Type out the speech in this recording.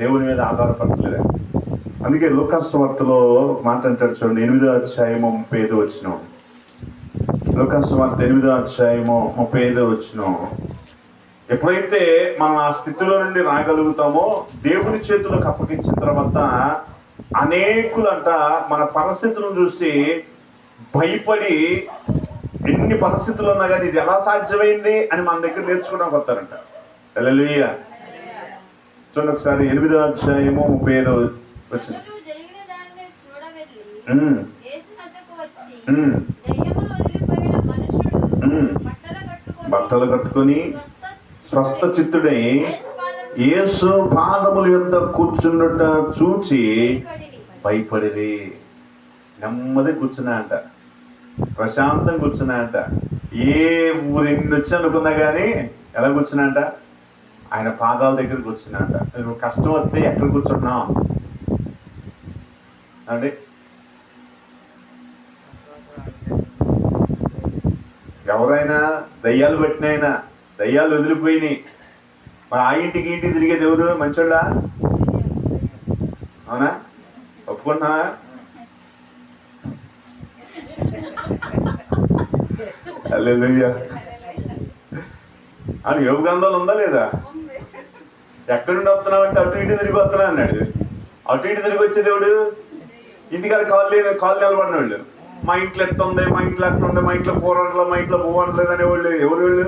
దేవుని మీద ఆధారపడలేదు అందుకే లోకాసు వార్తలో మాట్లాడతాడు చూడండి ఎనిమిదో అధ్యాయము ముప్పై ఐదు వచ్చిన లోకాసు వార్త ఎనిమిదో అధ్యాయము ముప్పై ఐదో వచ్చిన ఎప్పుడైతే మనం ఆ స్థితిలో నుండి రాగలుగుతామో దేవుని చేతులకు అప్పగించిన తర్వాత అనేకులంట మన పరిస్థితులను చూసి భయపడి ఎన్ని పరిస్థితులు ఉన్నా కానీ ఇది ఎలా సాధ్యమైంది అని మన దగ్గర నేర్చుకోవడానికి వస్తారంట హల్లెలూయా. చూడండి ఒకసారి ఎనిమిదో అధ్యాయము ముప్పై ఐదో వచ్చింది అతడు జరిగిన దానిని చూడవెళ్ళి ఉమ్, యేసు వద్దకు వచ్చి ఉమ్, దయ్యములు వదిలిపోయిన మనుషుడు ఉమ్. బట్టలు కట్టుకొని స్వస్థ చిత్తుడై యేసు పాదముల యొద్ద కూర్చున్నట చూచి పడిరి. భయపడిరి. నెమ్మది కూర్చున్నా అంట. ప్రశాంతం కూర్చున్నా అంట. ఏ ఊరు వచ్చి అనుకున్నా కానీ ఎలా కూర్చున్నా అంట? ఆయన పాదాల దగ్గర కూర్చున్నా అంట నువ్వు కష్టం వస్తే ఎక్కడ కూర్చుంటున్నావు? అండి ఎవరైనా దయ్యాలు పట్టినైనా దయ్యాలు వదిలిపోయినాయి. మరి ఆ ఇంటికి ఇంటికి తిరిగేది ఎవరు? మంచోళ్ళ? అవునా? ఒప్పుకుంటున్నావా? హల్లెలూయా అని యోగ గ్రంథాలు ఉందా లేదా? ఎక్కడి నుండి వస్తున్నావు? అంటే అటు ఇటు తిరిగి వస్తున్నా అన్నాడు. అటు ఇటు తిరిగి వచ్చే దేవుడు ఇంటికాడ కాళ్ళు లేదు కాళ్ళు నిలబడిన వాళ్ళు మా ఇంట్లో ఎట్ట ఉంది మా ఇంట్లో ఎట్ట ఉంది మా ఇంట్లో కూర వండలేదు మా ఇంట్లో పువ్వు వండలేదు అనేవాళ్ళు ఎవరు వాళ్ళు?